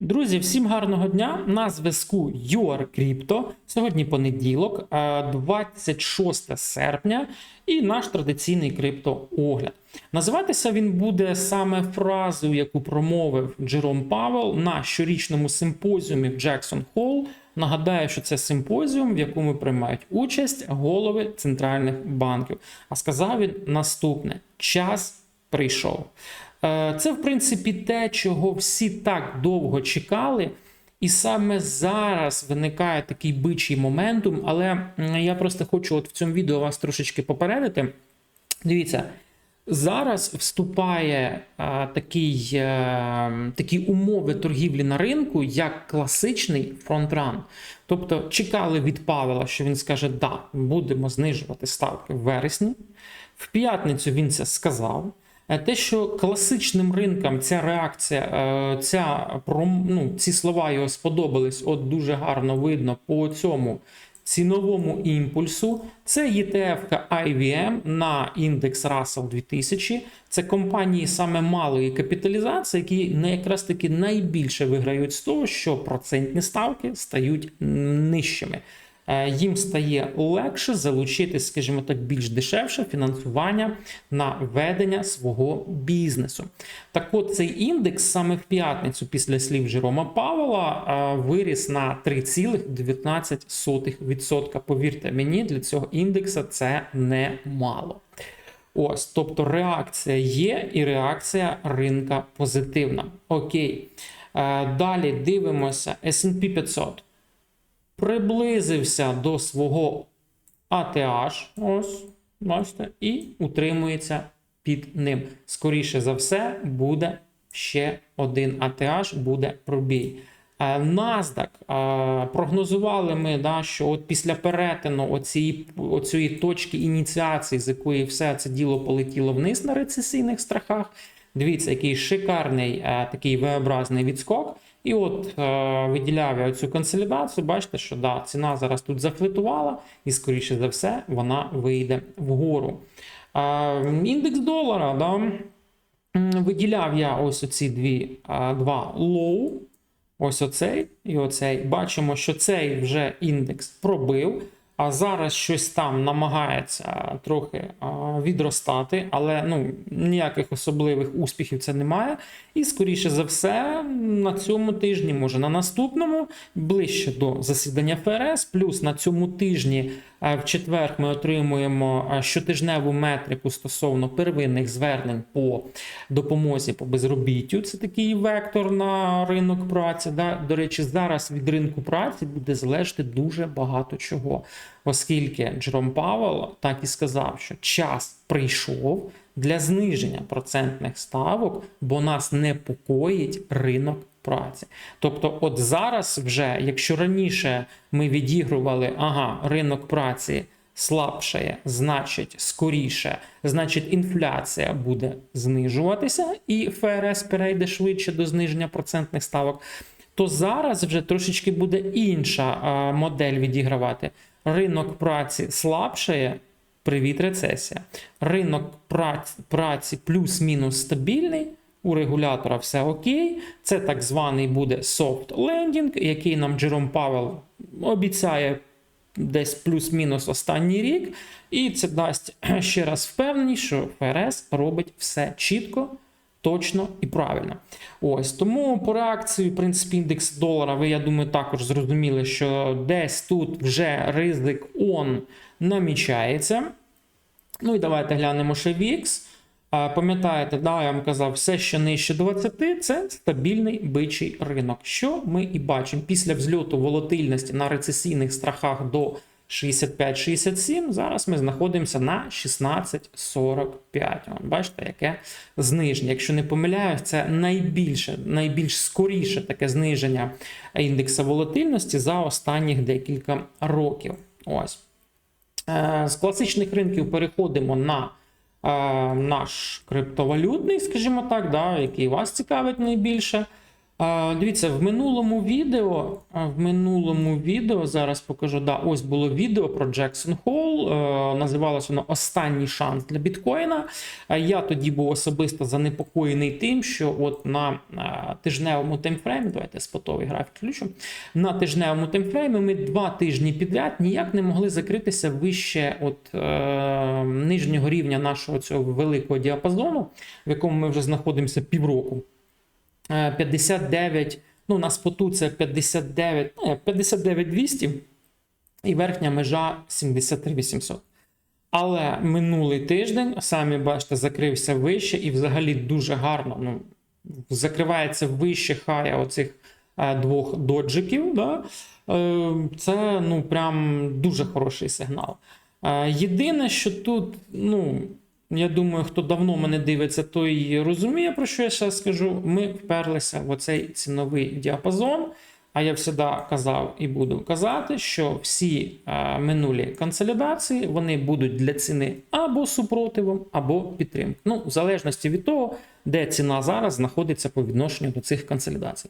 Друзі, всім гарного дня! На зв'язку UrCrypto. Сьогодні понеділок, е, 26 серпня, і наш традиційний криптоогляд. Називатися він буде саме фразою, яку промовив Джером Павел на щорічному симпозіумі в Джексон Холл. Нагадаю, що це симпозіум, в якому приймають участь голови центральних банків. А сказав він наступне: час прийшов. Е, Це, в принципі, те, чого всі так довго чекали. І саме зараз виникає такий бичий моментум, але я просто хочу от в цьому відео вас трошечки попередити. Дивіться, зараз вступає а, такий, е, такі умови торгівлі на ринку, як класичний фронтран. Тобто чекали від Павела, що він скаже, да, будемо знижувати ставки в вересні. В п'ятницю він це сказав. Е, Те, що класичним ринкам ця реакція, е, ця ну, ці слова його сподобались, от дуже гарно видно по цьому ціновому імпульсу. Це ETF IVM на індекс Russell 2000. Це компанії саме малої капіталізації, які на якраз таки найбільше виграють з того, що процентні ставки стають нижчими. Е, Їм стає легше залучити, скажімо так, більш дешевше фінансування на ведення свого бізнесу. Так от цей індекс саме в п'ятницю після слів Жерома Павела е, виріс на 3,19%. Повірте мені, для цього індекса це немало. Ось, тобто реакція є, і реакція ринка позитивна. Окей. Е, Далі дивимося SP 500 приблизився до свого ATH, ось, бачите, і утримується під ним. Скоріше за все, буде ще один ATH, буде пробій. Е, NASDAQ е, прогнозували ми, да, що от після перетину оцієї, оцієї точки ініціації, з якої все це діло полетіло вниз на рецесійних страхах. Дивіться, який шикарний е, такий V-образний відскок. І от е, виділяв я цю консолідацію. Бачите, що да, ціна зараз тут зафлетувала, і, скоріше за все, вона вийде вгору. Е, індекс долара, да, виділяв я ось оці дві, два лоу. Ось оцей і оцей. Бачимо, що цей вже індекс пробив. А зараз щось там намагається трохи відростати, але ну, ніяких особливих успіхів це немає. І, скоріше за все, на цьому тижні, може на наступному, ближче до засідання ФРС, плюс на цьому тижні в четвер ми отримуємо е, щотижневу метрику стосовно первинних звернень по допомозі по безробіттю. Це такий вектор на ринок праці. Да? До речі, зараз від ринку праці буде залежати дуже багато чого, оскільки Джером Павел так і сказав, що час прийшов для зниження процентних ставок, бо нас непокоїть ринок праці. Тобто, от зараз, вже, якщо раніше ми відігрували, ага, ринок праці слабшає, значить скоріше, значить інфляція буде знижуватися, і ФРС перейде швидше до зниження процентних ставок. То зараз вже трошечки буде інша а, модель відігравати. Ринок праці слабшає, привіт, рецесія. Ринок праці, праці плюс-мінус стабільний. У регулятора все окей. Це так званий буде soft landing, який нам Джером Павел обіцяє десь плюс-мінус останній рік. І це дасть ще раз впевненість, що ФРС робить все чітко, точно і правильно. Ось тому по реакції, в принципі, індекс долара, ви, я думаю, також зрозуміли, що десь тут вже ризик он намічається. Ну і давайте глянемо ще VIX. Пам'ятаєте, да, я вам казав, все, що нижче 20, це стабільний бичий ринок. Що ми і бачимо після взльоту волатильності на рецесійних страхах до 65-67. Зараз ми знаходимося на 16,45. Бачите, яке зниження. Якщо не помиляюсь, це найбільше, найбільш скоріше таке зниження індекса волатильності за останніх декілька років. Ось. Е, З класичних ринків переходимо на наш криптовалютний, скажімо так, да, який вас цікавить найбільше. Дивіться, в минулому відео, в минулому відео зараз покажу. Да, ось було відео про Jackson Hole. е, Називалось воно Останній шанс для біткоїна. Я тоді був особисто занепокоєний тим, що от на е, тижневому таймфреймі, давайте спотовий графік включу. На тижневому таймфреймі ми два тижні підряд ніяк не могли закритися вище от, е, нижнього рівня нашого цього великого діапазону, в якому ми вже знаходимося півроку. Е, 59, ну на споту це 59, ну, 59 200 і верхня межа 73 800. Але минулий тиждень, самі бачите, закрився вище і взагалі дуже гарно ну, закривається вище хая оцих е, двох доджиків. Да? Е, це ну, прям дуже хороший сигнал. Е, єдине, що тут, ну, я думаю, хто давно мене дивиться, той розуміє, про що я зараз скажу. Ми вперлися в оцей ціновий діапазон. А я завжди казав і буду казати, що всі е, минулі консолідації вони будуть для ціни або супротивом, або підтримкою. Ну, в залежності від того, де ціна зараз знаходиться по відношенню до цих консолідацій.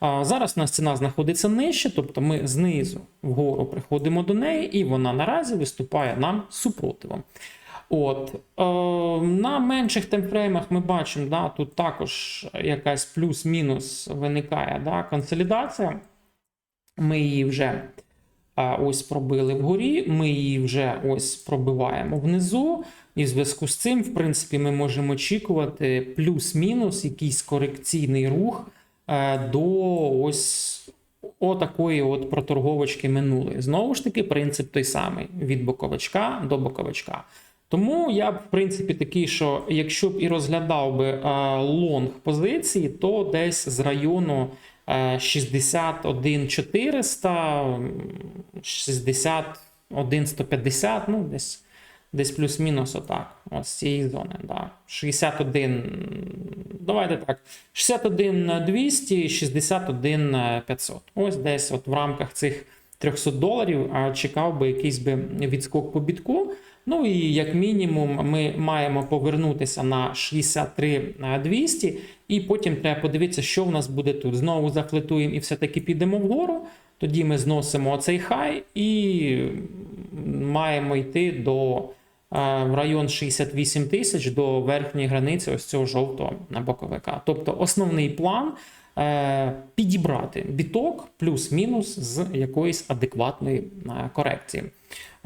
А зараз у нас ціна знаходиться нижче, тобто ми знизу вгору приходимо до неї, і вона наразі виступає нам супротивом. От е, на менших таймфреймах ми бачимо, да, тут також якась плюс-мінус виникає да, консолідація. Ми її вже е, ось пробили вгорі, ми її вже ось пробиваємо внизу. І в зв'язку з цим, в принципі, ми можемо очікувати плюс-мінус якийсь корекційний рух е, до ось отакої от проторговочки минулої. Знову ж таки, принцип той самий: від боковичка до боковичка. Тому я в принципі, такий, що якщо б і розглядав би е, лонг позиції, то десь з району е, 61 400, 61 150, ну десь, десь плюс-мінус отак. От з цієї зони. Да. 61, давайте так, 61 200, 61 500. Ось десь от в рамках цих 300 доларів чекав би якийсь би відскок по бітку. Ну і як мінімум ми маємо повернутися на 63 200, і потім треба подивитися, що в нас буде тут. Знову зафлетуємо і все-таки підемо вгору. Тоді ми зносимо оцей хай і маємо йти до е, в район 68 тисяч до верхньої границі ось цього жовтого боковика. Тобто основний план е, підібрати біток плюс-мінус з якоїсь адекватної е, корекції.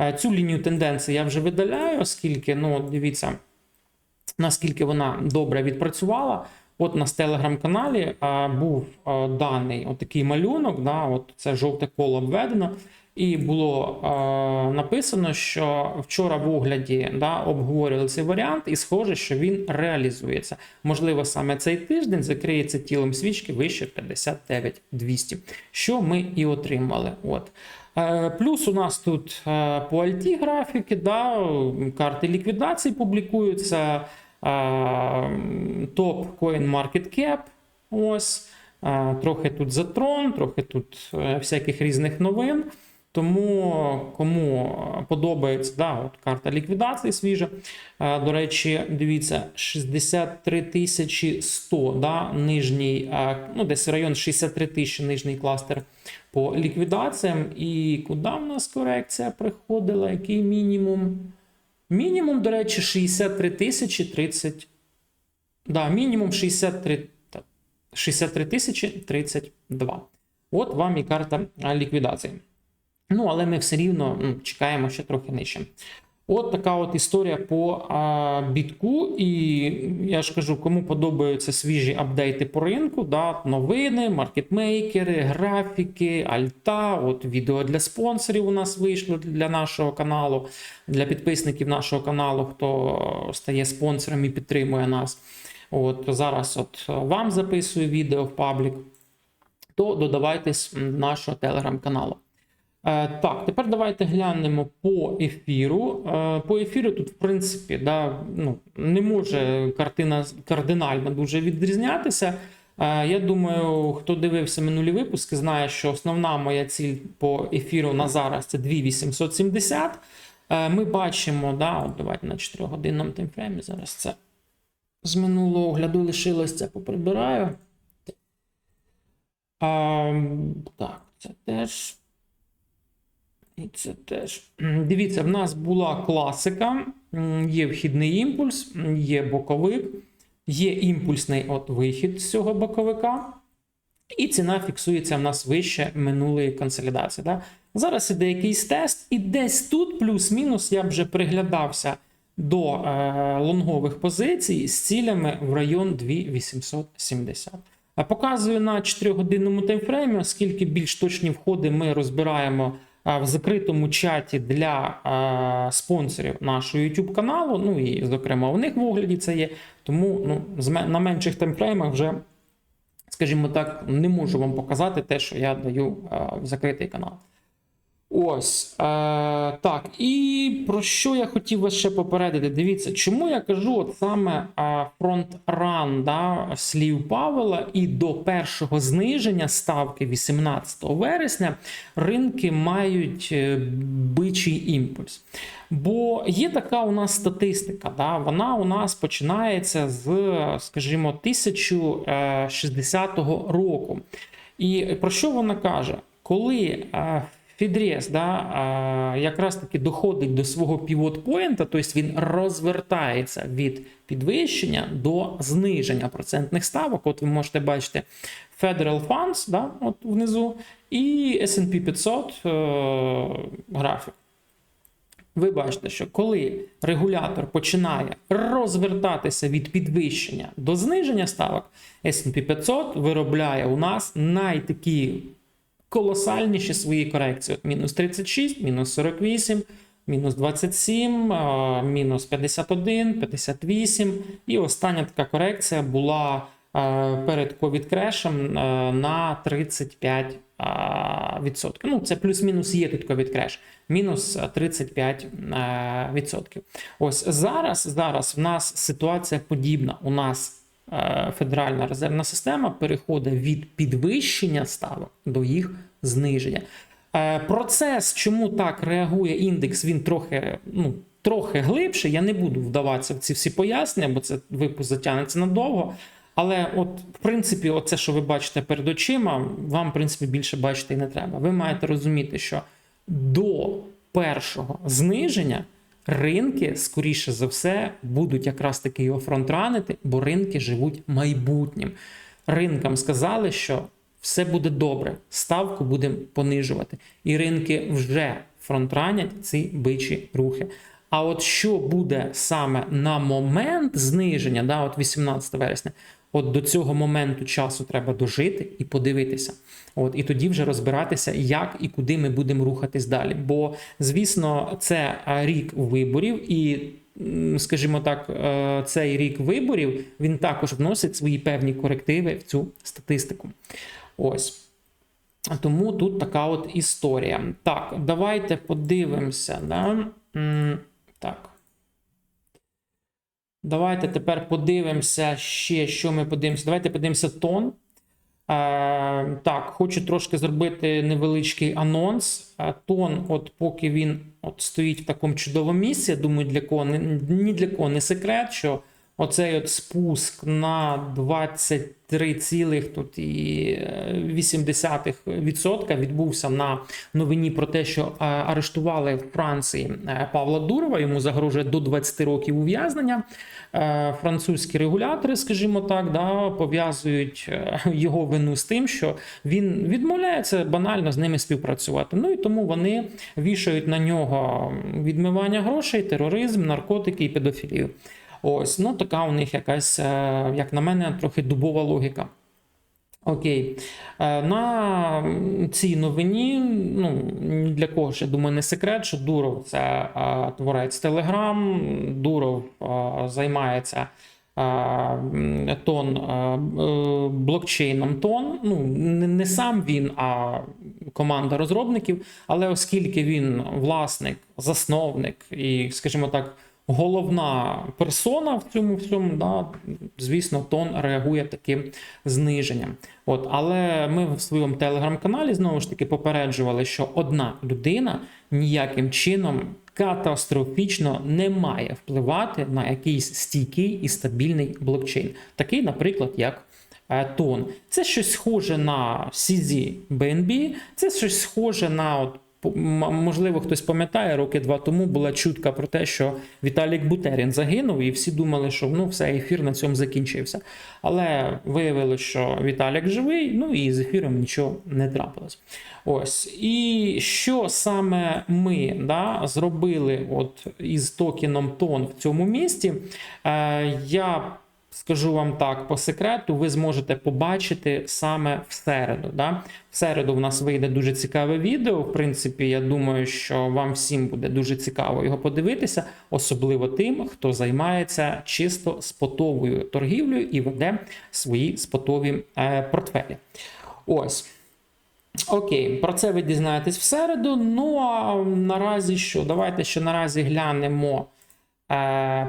Е, Цю лінію тенденції я вже видаляю, оскільки, ну, дивіться, наскільки вона добре відпрацювала. От на телеграм-каналі а, був а, даний отакий малюнок, да, от це жовте коло обведено, і було а, написано, що вчора в огляді да, обговорювали цей варіант, і схоже, що він реалізується. Можливо, саме цей тиждень закриється тілом свічки вище 59 200, що ми і отримали. От. Е, Плюс у нас тут е, по альті графіки, да, карти ліквідації публікуються. Топ CoinMarketCap, Market Cap. Ось. Е, Трохи тут затрон, трохи тут е, всяких різних новин. Тому кому подобається да, от карта ліквідації свіжа. Е, До речі, дивіться, 63 100, да, нижній, е, ну десь район 63 тисячі нижній кластер по ліквідаціям. І куди в нас корекція приходила? Який мінімум? Мінімум, до речі, 63 тисячі 30. Да, мінімум 63, так, 63 тисячі 32. От вам і карта ліквідації. Ну, але ми все рівно чекаємо ще трохи нижче. От така от історія по а, бітку. І я ж кажу, кому подобаються свіжі апдейти по ринку, да, новини, маркетмейкери, графіки, альта. От відео для спонсорів у нас вийшло для нашого каналу, для підписників нашого каналу, хто стає спонсором і підтримує нас. От зараз от вам записую відео в паблік, то додавайтесь до нашого телеграм-каналу. Е, Так, тепер давайте глянемо по ефіру. Е, По ефіру тут, в принципі, да, ну, не може картина кардинально дуже відрізнятися. Е, Я думаю, хто дивився минулі випуски, знає, що основна моя ціль по ефіру на зараз це 2870. Е, Ми бачимо, да, от давайте на 4 годинному таймфреймі зараз це з минулого огляду лишилось це поприбираю. А, так, це теж. Це теж. Дивіться, в нас була класика. Є вхідний імпульс, є боковик, є імпульсний от вихід з цього боковика. І ціна фіксується в нас вище минулої консолідації. Да? Зараз іде якийсь тест, і десь тут, плюс-мінус, я вже приглядався до е, лонгових позицій з цілями в район 2870. А показую на 4-годинному таймфреймі, оскільки більш точні входи ми розбираємо в закритому чаті для спонсорів нашого YouTube каналу. Ну і, зокрема, у них в огляді це є. Тому ну, на менших таймфреймах вже скажімо так, не можу вам показати те, що я даю в закритий канал. Ось е, так. І про що я хотів вас ще попередити? Дивіться, чому я кажу от саме е, фронт-ран да, слів Павела, і до першого зниження ставки 18 вересня ринки мають е, бичий імпульс. Бо є така у нас статистика, да, вона у нас починається з, скажімо, 1060 року. І про що вона каже? Коли е, Фідрес да, якраз таки доходить до свого півот-поінта, тобто він розвертається від підвищення до зниження процентних ставок. От ви можете бачити Federal Funds да, от внизу, і SP 500 е, графік. Ви бачите, що коли регулятор починає розвертатися від підвищення до зниження ставок, S&P 500 виробляє у нас найтакі колосальніші свої корекції. От мінус 36, мінус 48, мінус 27, а, мінус 51, 58. І остання така корекція була перед ковід-крешем е, на 35 а, відсотків. Ну, це плюс-мінус є тут ковід-креш. Мінус 35 е, відсотків. Ось зараз, зараз в нас ситуація подібна. У нас Федеральна резервна система переходить від підвищення ставок до їх зниження. Е, Процес, чому так реагує індекс, він трохи, ну, трохи глибше. Я не буду вдаватися в ці всі пояснення, бо це випуск затягнеться надовго. Але, от, в принципі, оце, що ви бачите перед очима, вам, в принципі, більше бачити і не треба. Ви маєте розуміти, що до першого зниження ринки, скоріше за все, будуть якраз таки його фронтранити, бо ринки живуть майбутнім. Ринкам сказали, що все буде добре, ставку будемо понижувати. І ринки вже фронтранять ці бичі рухи. А от що буде саме на момент зниження, да, от 18 вересня, от до цього моменту часу треба дожити і подивитися. От і тоді вже розбиратися, як і куди ми будемо рухатись далі. Бо, звісно, це рік виборів, і, скажімо так, е, цей рік виборів він також вносить свої певні корективи в цю статистику. Ось. Тому тут така от історія. Так, давайте подивимося. Да? Так. Давайте тепер подивимося ще, що ми подивимося. Давайте подивимося тон. Е, так, хочу трошки зробити невеличкий анонс. Е, тон, от поки він от стоїть в такому чудовому місці, я думаю, для кого ні для кого не секрет, що оцей от спуск на 23,8% відбувся на новині про те, що е, арештували в Франції е, Павла Дурова. Йому загрожує до 20 років ув'язнення. Е, Французькі регулятори, скажімо так, да, пов'язують е, його вину з тим, що він відмовляється банально з ними співпрацювати. Ну і тому вони вішають на нього відмивання грошей, тероризм, наркотики і педофілію. Ось, ну така у них якась, е, як на мене, трохи дубова логіка. Окей. Е, На цій новині, ну для кого ж, я думаю, не секрет, що Дуров це е, творець Telegram, Дуров займається тон блокчейном тон. Ну, не сам він, а команда розробників. Але оскільки він власник, засновник і, скажімо так, головна персона в цьому всьому, да, звісно, тон реагує таким зниженням. От, але ми в своєму телеграм-каналі знову ж таки попереджували, що одна людина ніяким чином катастрофічно не має впливати на якийсь стійкий і стабільний блокчейн, такий, наприклад, як е, тонн. Це щось схоже на CZ BNB, це щось схоже на от. Можливо, хтось пам'ятає, роки два тому була чутка про те, що Віталік Бутерін загинув, і всі думали, що ну все, ефір на цьому закінчився. Але виявилося, що Віталік живий, ну і з ефіром нічого не трапилось. Ось. І що саме ми да, зробили от із токеном тон в цьому місті, е, я скажу вам так по секрету, ви зможете побачити саме в середу. Да? В середу в нас вийде дуже цікаве відео. В принципі, я думаю, що вам всім буде дуже цікаво його подивитися, особливо тим, хто займається чисто спотовою торгівлею і веде свої спотові е, портфелі. Ось. Окей, про це ви дізнаєтесь в середу. Ну а наразі що? Давайте ще наразі глянемо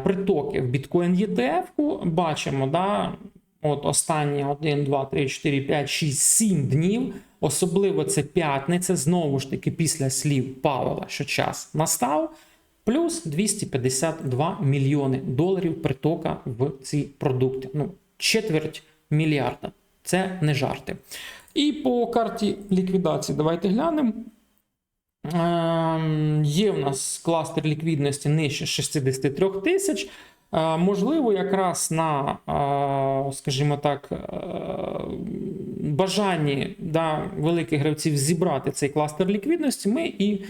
притоки в Bitcoin ETF. Бачимо, да, от останні 1, 2, 3, 4, 5, 6, 7 днів. Особливо це п'ятниця, знову ж таки, після слів Павела, що час настав. Плюс 252 мільйони доларів притока в ці продукти. Ну, четверть мільярда. Це не жарти. І по карті ліквідації давайте глянемо. Ем, Є в нас кластер ліквідності нижче 63 тисяч. Е, Можливо, якраз на, е, скажімо так, е, бажанні да, великих гравців зібрати цей кластер ліквідності, ми і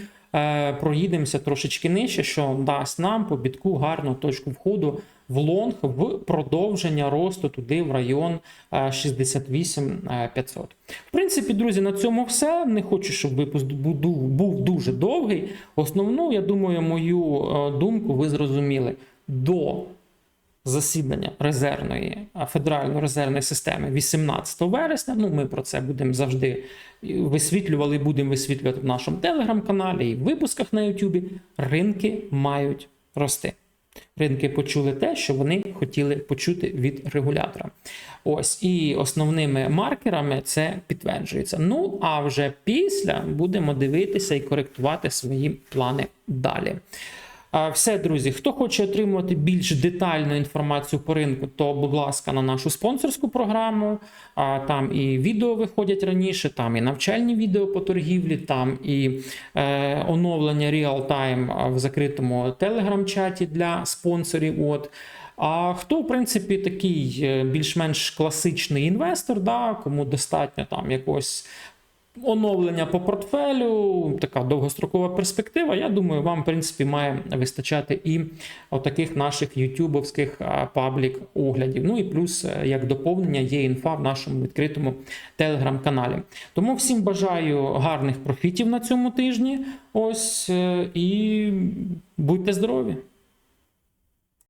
проїдемося трошечки нижче, що дасть нам по бітку гарну точку входу в лонг в продовження росту туди в район е, 68 е, 500. В принципі, друзі, на цьому все. Не хочу, щоб випуск був дуже довгий. Основну, я думаю, мою е, думку ви зрозуміли. До засідання резервної федеральної резервної системи 18 вересня. Ну, ми про це будемо завжди висвітлювали будемо висвітлювати в нашому телеграм-каналі і в випусках на Ютубі. Ринки мають рости. Ринки почули те, що вони хотіли почути від регулятора. Ось і основними маркерами це підтверджується. Ну а вже після будемо дивитися і коректувати свої плани далі. Все, друзі, хто хоче отримувати більш детальну інформацію по ринку, то, будь ласка, на нашу спонсорську програму. Там і відео виходять раніше, там і навчальні відео по торгівлі, там і е, оновлення реал-тайм в закритому телеграм-чаті для спонсорів. От. А хто, в принципі, такий е, більш-менш класичний інвестор, да, кому достатньо там якогось оновлення по портфелю, така довгострокова перспектива. Я думаю, вам, в принципі, має вистачати і отаких наших ютубовських паблік оглядів. Ну і плюс, е, як доповнення, є інфа в нашому відкритому телеграм-каналі. Тому всім бажаю гарних профітів на цьому тижні. Ось е, і будьте здорові!